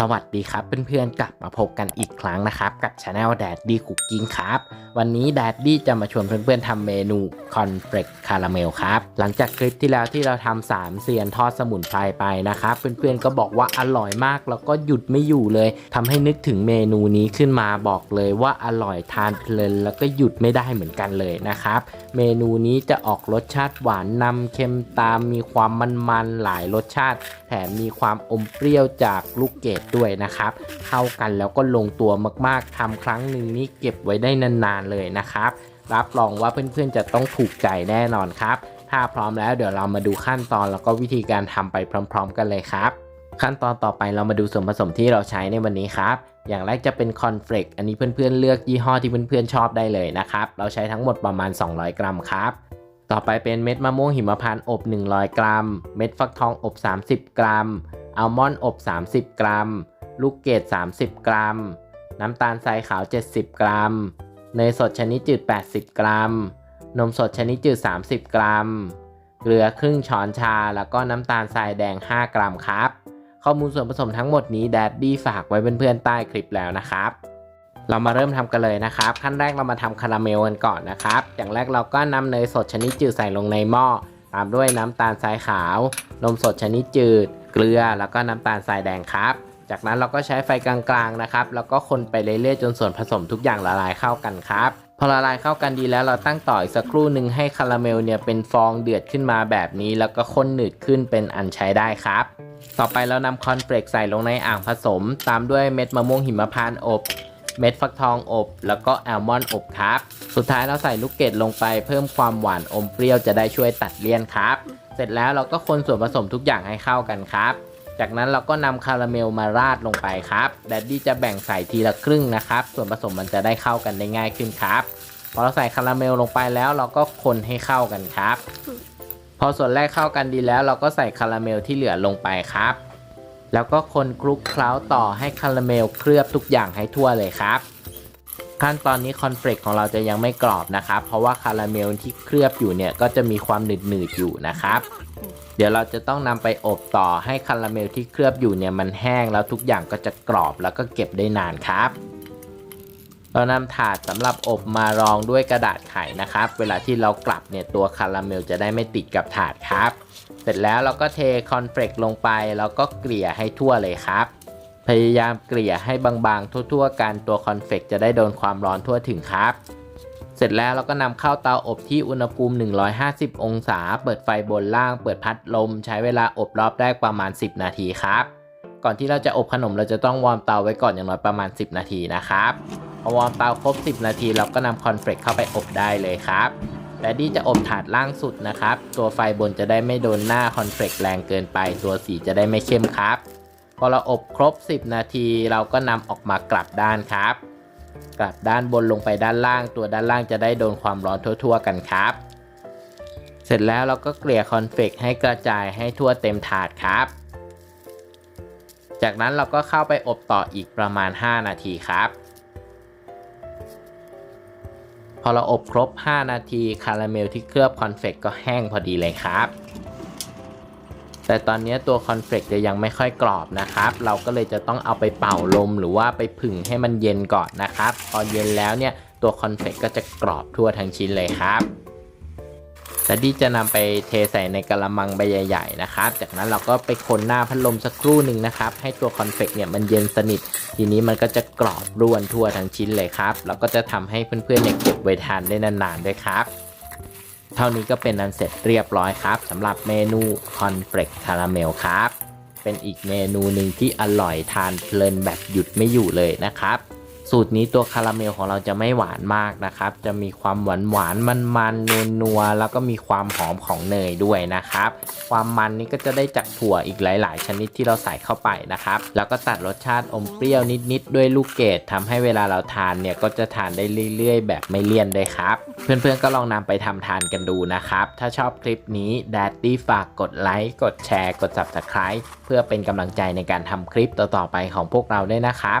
สวัสดีครับเพื่อนๆกลับมาพบกันอีกครั้งนะครับ กับช anel Daddy Cooking ครับ วันนี้ Daddy จะมาชวนเพื่อนๆทำเมนูคอนเฟลกคาราเมลครับ หลังจากคลิปที่แล้วที่เราทำสามเซียนทอดสมุนไพรไปนะครับ เพื่อนๆก็บอกว่าอร่อยมากแล้วก็หยุดไม่อยู่เลยทำให้นึกถึงเมนูนี้ขึ้นมาบอกเลยว่าอร่อยทานเพลินแล้วก็หยุดไม่ได้เหมือนกันเลยนะครับ เมนูนี้จะออกรสชาติหวานนำเค็มตามมีความมันๆหลายรสชาติ แถมมีความอมเปรี้ยวจากลูกเกดด้วยนะครับ เข้ากันแล้วก็ลงตัวมากๆทำครั้งหนึ่งนี้เก็บไว้ได้นานๆเลยนะครับ รับรองว่าเพื่อนๆจะต้องถูกใจแน่นอนครับ ถ้าพร้อมแล้วเดี๋ยวเรามาดูขั้นตอนแล้วก็วิธีการทำไปพร้อม ๆ กันเลยครับ ขั้นตอนต่อไปเรามาดูส่วนผสมที่เราใช้ในวันนี้ครับอย่างแรกจะเป็นคอนเฟลกอันนี้เพื่อนๆเลือกยี่ห้อที่เพื่อนๆชอบได้เลยนะครับ เราใช้ทั้งหมดประมาณ 200 กรัมครับ ต่อไปเป็นเม็ดมะม่วงหิมพานต์อบ 100 กรัม เม็ดฟักทองอบ 30 กรัม อัลมอนด์อบ 30 กรัม ลูกเกด 30 กรัม น้ำตาลทรายขาว 70 กรัม เนยสดชนิดจืด 80 กรัม นมสดชนิดจืด 30 กรัม เกลือครึ่งช้อนชา แล้วก็น้ำตาลทรายแดง 5 กรัมครับ ข้อมูลส่วนผสมทั้งหมดนี้แดดดี้ฝากไว้เพื่อนๆใต้คลิปแล้วนะครับเรามาเริ่มทำกันเลยนะครับ ขั้นแรกเรามาทำคาราเมลกันก่อนนะครับ อย่างแรกเราก็นำเนยสดชนิดจืดใส่ลงในหม้อ ตามด้วยน้ำตาลทรายขาว นมสดชนิดจืด เกลือแล้วก็น้ำตาลทรายแดงครับ จากนั้นเราก็ใช้ไฟกลางๆนะครับ แล้วก็คนไปเรื่อยๆจนส่วนผสมทุกอย่างละลายเข้ากันครับ พอละลายเข้ากันดีแล้วเราตั้งต่ออีกสักครู่หนึ่งให้คาราเมลเนี่ยเป็นฟองเดือดขึ้นมาแบบนี้ แล้วก็ข้นหนืดขึ้นเป็นอันใช้ได้ครับ ต่อไปเรานำคอนเฟลกใส่ลงในอ่างผสม ตามด้วยเม็ดมะม่วงหิมพานต์อบเม็ดฟักทองอบ แล้วก็แอลมอนด์อบครับ สุดท้ายเราใส่ลูกเกดลงไปเพิ่มความหวานอมเปรี้ยวจะได้ช่วยตัดเลี่ยนครับ เสร็จแล้วเราก็คนส่วนผสมทุกอย่างให้เข้ากันครับ จากนั้นเราก็นำคาราเมลมาราดลงไปครับแดดดี้จะแบ่งใส่ทีละครึ่งนะครับ ส่วนผสมมันจะได้เข้ากันได้ง่ายขึ้นครับพอเราใส่คาราเมลลงไปแล้วเราก็คนให้เข้ากันครับ พอส่วนแรกเข้ากันดีแล้ว เราก็ใส่คาราเมลที่เหลือลงไปครับ แล้วก็คนคลุกเคล้าต่อให้คาราเมลเคลือบทุกอย่างให้ทั่วเลยครับ ขั้นตอนนี้คอนเฟลกของเราจะยังไม่กรอบนะครับ เพราะว่าคาราเมลที่เคลือบอยู่เนี่ยก็จะมีความหนืดๆอยู่นะครับ เดี๋ยวเราจะต้องนำไปอบต่อให้คาราเมลที่เคลือบอยู่เนี่ยมันแห้งแล้วทุกอย่างก็จะกรอบแล้วก็เก็บได้นานครับ เรานำถาดสำหรับอบมารองด้วยกระดาษไขนะครับ เวลาที่เรากลับเนี่ยตัวคาราเมลจะได้ไม่ติดกับถาดครับ เสร็จแล้วเราก็เทคอนเฟลกลงไปแล้วก็เกลี่ยให้ทั่วเลยครับ พยายามเกลี่ยให้บางๆ ทั่วๆ กันตัวคอนเฟกจะได้โดนความร้อนทั่วถึงครับ เสร็จแล้วเราก็นำเข้าเตาอบที่อุณหภูมิ 150 องศา เปิดไฟบนล่าง เปิดพัดลม ใช้เวลาอบรอบแรกประมาณ 10 นาทีครับ ก่อนที่เราจะอบขนมเราจะต้องวอร์มเตาไว้ก่อนอย่างน้อยประมาณ 10 นาทีนะครับ พอวอร์มเตาครบ 10 นาที เราก็นำคอนเฟกเข้าไปอบได้เลยครับแต่ดี้จะอบถาดล่างสุดนะครับ ตัวไฟบนจะได้ไม่โดนหน้าคอนเฟกแรงเกินไป ตัวสีจะได้ไม่เข้มครับ พอเราอบครบ 10 นาที เราก็นำออกมากลับด้านครับ กลับด้านบนลงไปด้านล่าง ตัวด้านล่างจะได้โดนความร้อนทั่ว ๆ กันครับ เสร็จแล้วเราก็เกลี่ยคอนเฟกให้กระจายให้ทั่วเต็มถาดครับ จากนั้นเราก็เข้าไปอบต่ออีกประมาณ 5 นาทีครับพอเราอบครบ 5 นาที คาราเมลที่เคลือบคอนเฟกก็แห้งพอดีเลยครับ แต่ตอนนี้ตัวคอนเฟลกจะยังไม่ค่อยกรอบนะครับ เราก็เลยจะต้องเอาไปเป่าลมหรือว่าไปผึ่งให้มันเย็นก่อนนะครับ พอเย็นแล้วเนี่ยตัวคอนเฟลกก็จะกรอบทั่วทั้งชิ้นเลยครับแต่ดีจะนำไปเทใส่ในกระมังใบใหญ่ ๆ นะครับ จากนั้นเราก็ไปคนหน้าพัดลมสักครู่หนึ่งนะครับ ให้ตัวคอนเฟกเนี่ยมันเย็นสนิท ทีนี้มันก็จะกรอบร่วนทั่วทั้งชิ้นเลยครับ แล้วก็จะทำให้เพื่อนๆเนี่ยเก็บไว้ทานได้นานๆด้วยครับ เท่านี้ก็เป็นอันเสร็จเรียบร้อยครับสำหรับเมนูคอนเฟลกคาราเมลครับ เป็นอีกเมนูหนึ่งที่อร่อยทานเพลินแบบหยุดไม่อยู่เลยนะครับ สูตรนี้ตัวคาราเมลของเราจะไม่หวานมากนะครับ จะมีความหวานหวานมันมันนัวนัวแล้วก็มีความหอมของเนยด้วยนะครับ ความมันนี้ก็จะได้จากถั่วอีกหลาย ๆ ชนิดที่เราใส่เข้าไปนะครับ แล้วก็ตัดรสชาติอมเปรี้ยวนิด ๆ ด้วยลูกเกดทำให้เวลาเราทานเนี่ยก็จะทานได้เรื่อย ๆ แบบไม่เลี่ยนด้วยครับ เพื่อน ๆ ก็ลองนำไปทำทานกันดูนะครับ ถ้าชอบคลิปนี้ d ดดดี้ฝากกดไลค์กดแชร์กด subscribe เพื่อเป็นกำลังใจในการทำคลิปต่อ ๆ ไปของพวกเราด้วยนะครับ